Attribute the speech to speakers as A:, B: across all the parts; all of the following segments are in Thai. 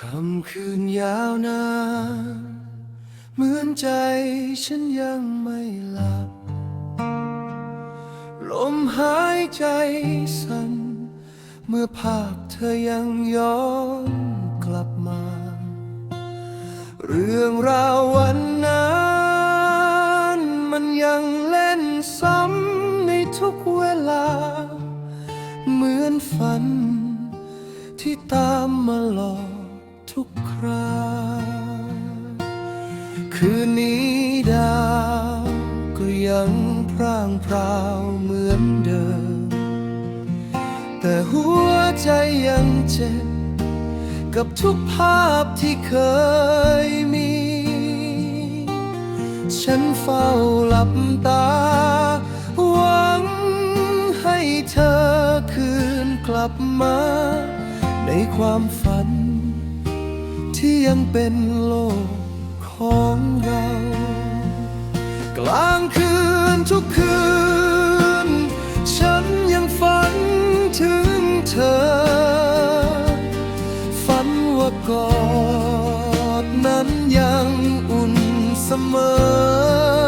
A: คำคืนยาวนานเหมือนใจฉันยังไม่หลับ ลมหายใจสั่น เมื่อภาพเธอยังย้อนกลับมา เรื่องราววันนั้นมันยังเล่นซ้ำในทุกเวลา เหมือนฝันที่ตามมาหลอก ทุกคราคืนนี้ดาวก็ยังพร่างพราวเหมือนเดิม แต่หัวใจยังเจ็บ กับทุกภาพที่เคยมี ฉันเฝ้าหลับตา หวังให้เธอคืนกลับมา ในความฝัน ที่ยังเป็นโลกของเรา กลางคืนทุกคืน ฉันยังฝันถึงเธอ ฝันว่ากอดนั้นยังอุ่นเสมอ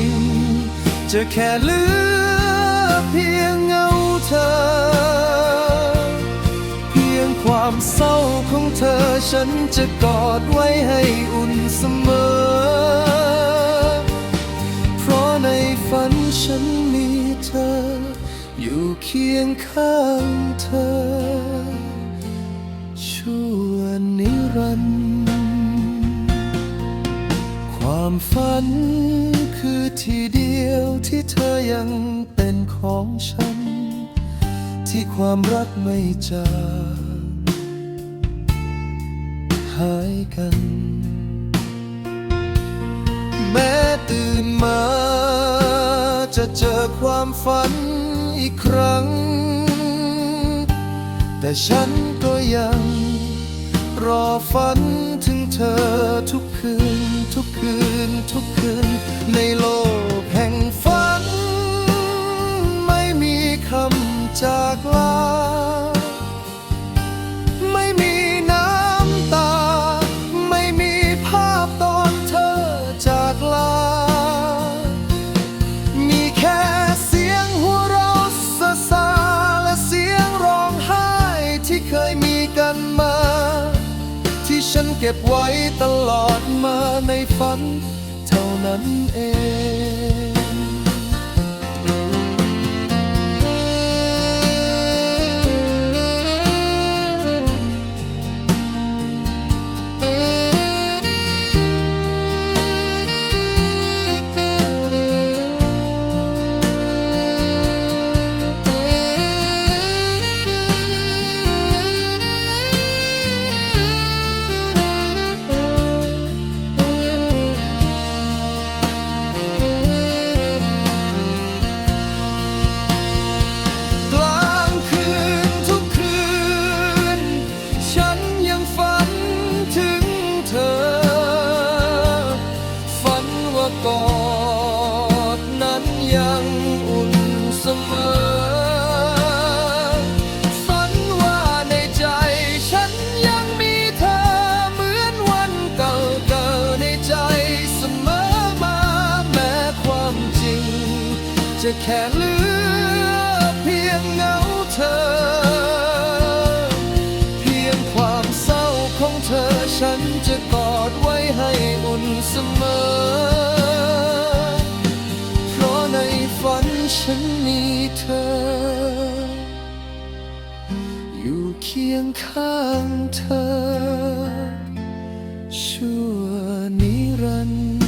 A: ริง จะแค่เหลือเพียงเงาเธอ เพียงความเศร้าของเธอฉันจะกอดไว้ให้อุ่นเสมอ เพราะในฝันฉันมีเธอ อยู่เคียงข้างเธอ ชั่วนิรันดร์ความฝัน คือที่เดียวที่เธอยังเป็นของฉัน ที่ความรักไม่จางหายกัน แม้ตื่นมา จะเจอความฝันอีกครั้ง แต่ฉันก็ยัง รอฝันถึงเธอทุกคืนทุ คืนทุกคืน ในโลกแห่งฝัน ไม่มีคำจากลา ไม่มีน้ำตา ไม่มีภาพตอนเธอจากลา มีแค่เสียงหัวเราะซาซาและเสียงร้องไห้ที่เคยมีกันมา ที่ฉันเก็บไว้ตลอดมา ฝันเท่านั้นเอง แค่เหลือเพียงเงาเธอ เพียงความเศร้าของเธอฉันจะกอดไว้ให้อุ่นเสมอ เพราะในฝันฉันมีเธอ อยู่เคียงข้างเธอชั่วนิรันดร์